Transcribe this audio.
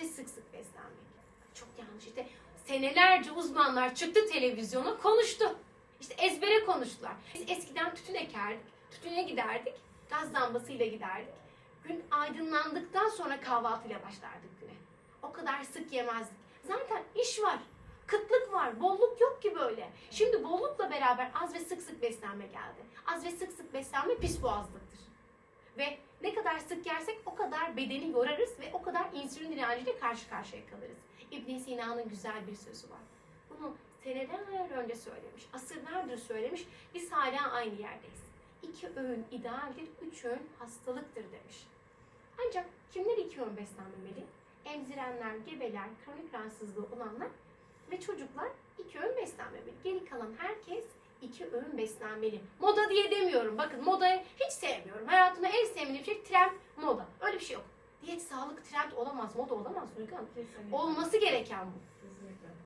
Ve sık sık beslenmek. Çok yanlış. İşte senelerce uzmanlar çıktı televizyona konuştu. İşte ezbere konuştular. Biz eskiden tütün ekerdik. Tütüne giderdik. Gaz lambasıyla giderdik. Gün aydınlandıktan sonra kahvaltıyla başlardık güne. O kadar sık yemezdik. Zaten iş var. Kıtlık var. Bolluk yok ki böyle. Şimdi bollukla beraber az ve sık sık beslenme geldi. Az ve sık sık beslenme pis boğazlıktır. Ve ne kadar sık yersek o kadar bedeni yorarız ve o kadar insülin direnciyle karşı karşıya kalırız. ibn Sina'nın güzel bir sözü var. Bunu seneler önce söylemiş, asırlardır söylemiş. Biz hala aynı yerdeyiz. İki öğün idealdir, üç öğün hastalıktır demiş. Ancak kimler iki öğün beslenmemeli? Emzirenler, gebeler, kronik rahatsızlığı olanlar ve çocuklar iki öğün beslenmemeli. Geri kalan herkes iki öğün beslenmeli. Moda diye demiyorum. Bakın modayı hiç sevmiyorum. Hayatımda en sevmediğim şey trend, moda. Öyle bir şey yok. Diyet, sağlık trend olamaz, moda olamaz Duygu. Olması gereken bu.